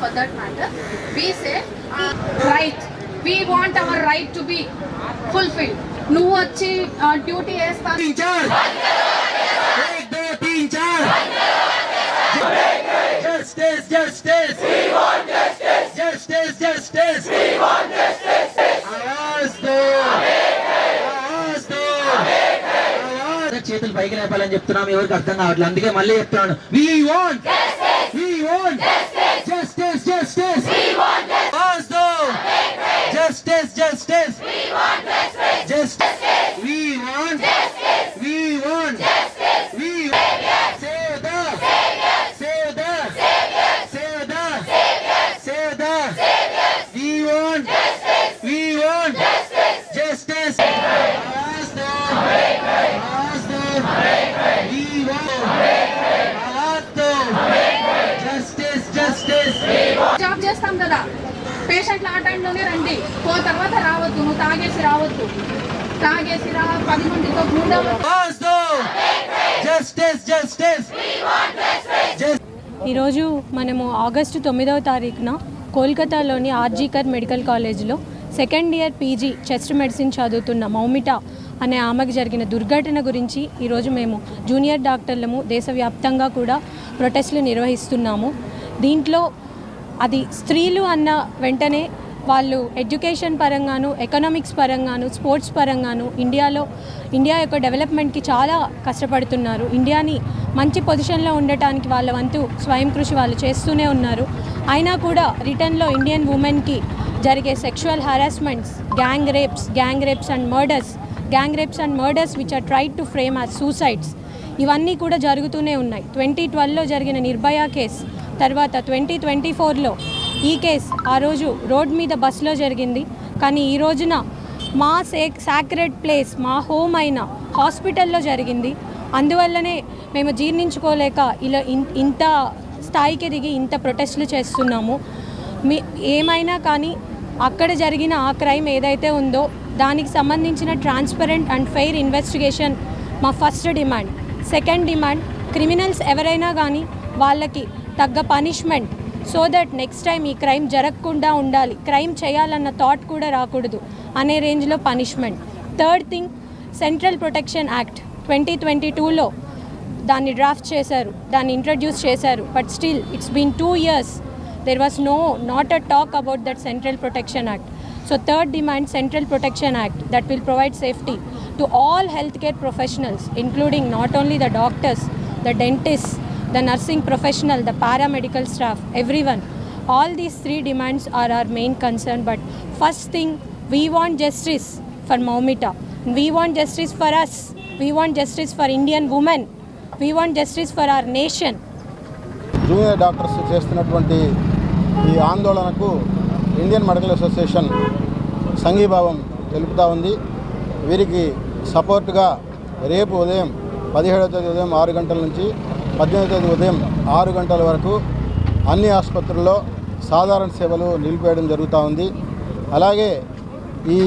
for that matter, we say uh, right. We want our right to be fulfilled. నువ్వు వచ్చి duty చేస్తాను Justice, justice. We want justice. Justice, justice. We want justice. Arasto. Arasto. చేతులు పైకి లేపాలని చెప్తున్నాం ఎవరికి అర్థం కావట్లేదు అందుకే మళ్ళీ చెప్తున్నాను we want we want justice justice Awaaz పేషెంట్లు ఆ టైంలోనే రండి. పో తర్వాత రావద్దు నువ్వు తాగేసి రావద్దు. తాగేసి రా పది మందితో ఈరోజు మనము ఆగస్టు తొమ్మిదవ తారీఖున కోల్కతాలోని ఆర్జీకర్ మెడికల్ కాలేజ్లో second year PG chest medicine చదువుతున్న మౌమిట అనే ఆమెకు జరిగిన దుర్ఘటన గురించి ఈరోజు మేము జూనియర్ డాక్టర్లము దేశవ్యాప్తంగా కూడా ప్రొటెస్ట్లు నిర్వహిస్తున్నాము. దీంట్లో అది స్త్రీలు అన్న వెంటనే వాళ్ళు ఎడ్యుకేషన్ పరంగాను ఎకనామిక్స్ పరంగాను స్పోర్ట్స్ పరంగాను ఇండియాలో ఇండియా యొక్క డెవలప్మెంట్కి చాలా కష్టపడుతున్నారు. ఇండియాని మంచి పొజిషన్లో ఉండటానికి వాళ్ళ వంతు స్వయం కృషి వాళ్ళు చేస్తూనే ఉన్నారు. అయినా కూడా రిటర్న్లో ఇండియన్ ఉమెన్కి జరిగే sexual harassments gang rapes gang rapes and murders gang rapes and murders which are tried to frame as suicides ఇవన్నీ కూడా జరుగుతూనే ఉన్నాయి. ట్వంటీ ట్వెల్వ్లో జరిగిన నిర్భయ కేస్ తర్వాత ట్వంటీ ట్వంటీ ఫోర్లో ఈ కేస్ ఆ రోజు రోడ్ మీద బస్సులో జరిగింది. కానీ ఈ రోజున మా సేక్ సాక్రెడ్ ప్లేస్ మా హోమ్ అయిన హాస్పిటల్లో జరిగింది. అందువల్లనే మేము జీర్ణించుకోలేక ఇలా ఇంత స్థాయికి దిగి ఇంత ప్రొటెస్ట్లు చేస్తున్నాము. మీ ఏమైనా కానీ అక్కడ జరిగిన ఆ క్రైమ్ ఏదైతే ఉందో దానికి సంబంధించిన ట్రాన్స్పరెంట్ అండ్ ఫెయిర్ ఇన్వెస్టిగేషన్ మా first demand second demand criminals ఎవరైనా కానీ వాళ్ళకి తగ్గ punishment so that next time ఈ క్రైమ్ జరగకుండా ఉండాలి. క్రైమ్ చేయాలన్న థాట్ కూడా రాకూడదు అనే రేంజ్లో punishment third thing central protection act twenty twenty టూలో దాన్ని డ్రాఫ్ట్ చేశారు దాన్ని ఇంట్రడ్యూస్ చేశారు. But still it's been two years there was no not a talk about that central protection act so third demand central protection act that will provide safety to all health care professionals including not only the doctors the dentist the nursing professional the paramedical staff every one all these three demands are our main concern but first thing we want justice for Moumita we want justice for us we want justice for Indian women we want justice for our nation junior doctors చేస్తున్నటువంటి ఈ ఆందోళనకు Indian medical association సంఘీభావం తెలుపుతూ ఉంది. వీరికి సపోర్ట్గా రేపు ఉదయం పదిహేడో తేదీ ఉదయం ఆరు గంటల నుంచి పద్దెనిమిది తేదీ ఉదయం ఆరు గంటల వరకు అన్ని ఆసుపత్రుల్లో సాధారణ సేవలు నిలిపేయడం జరుగుతూ ఉంది. అలాగే ఈ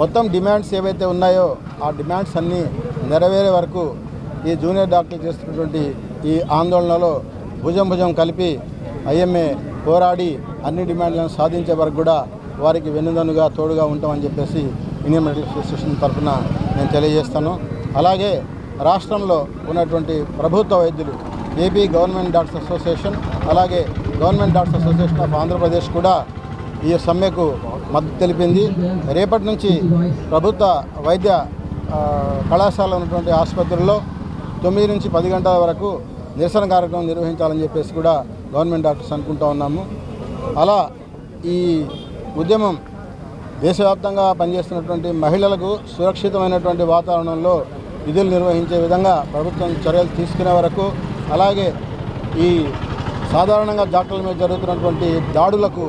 మొత్తం డిమాండ్స్ ఏవైతే ఉన్నాయో ఆ డిమాండ్స్ అన్నీ నెరవేరే వరకు ఈ జూనియర్ డాక్టర్లు చేస్తున్నటువంటి ఈ ఆందోళనలో భుజం భుజం కలిపి ఐఎంఏ పోరాడి అన్ని డిమాండ్లను సాధించే వరకు కూడా వారికి వెన్నుదన్నుగా తోడుగా ఉంటామని చెప్పేసి ఇండియన్ మెడికల్ అసోసియేషన్ తరఫున నేను తెలియజేస్తాను. అలాగే రాష్ట్రంలో ఉన్నటువంటి ప్రభుత్వ వైద్యులు ఏపీ గవర్నమెంట్ డాక్టర్స్ అసోసియేషన్ అలాగే government doctors association of Andhra Pradesh కూడా ఈ సమ్మెకు మద్దతు తెలిపింది. రేపటి నుంచి ప్రభుత్వ వైద్య కళాశాల ఉన్నటువంటి ఆసుపత్రుల్లో తొమ్మిది నుంచి పది గంటల వరకు నిరసన కార్యక్రమం నిర్వహించాలని చెప్పేసి కూడా గవర్నమెంట్ డాక్టర్స్ అనుకుంటా ఉన్నాము. అలా ఈ ఉద్యమం దేశవ్యాప్తంగా పనిచేస్తున్నటువంటి మహిళలకు సురక్షితమైనటువంటి వాతావరణంలో విధులు నిర్వహించే విధంగా ప్రభుత్వం చర్యలు తీసుకునే వరకు అలాగే ఈ సాధారణంగా డాక్టర్ల మీద జరుగుతున్నటువంటి దాడులకు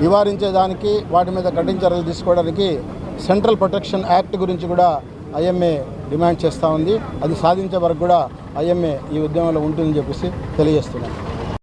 నివారించేదానికి వాటి మీద కఠిన చర్యలు తీసుకోవడానికి సెంట్రల్ ప్రొటెక్షన్ యాక్ట్ గురించి కూడా ఐఎంఏ డిమాండ్ చేస్తూ ఉంది. అది సాధించే వరకు కూడా ఐఎంఏ ఈ ఉద్యమంలో ఉంటుందని చెప్పేసి తెలియజేస్తున్నాను.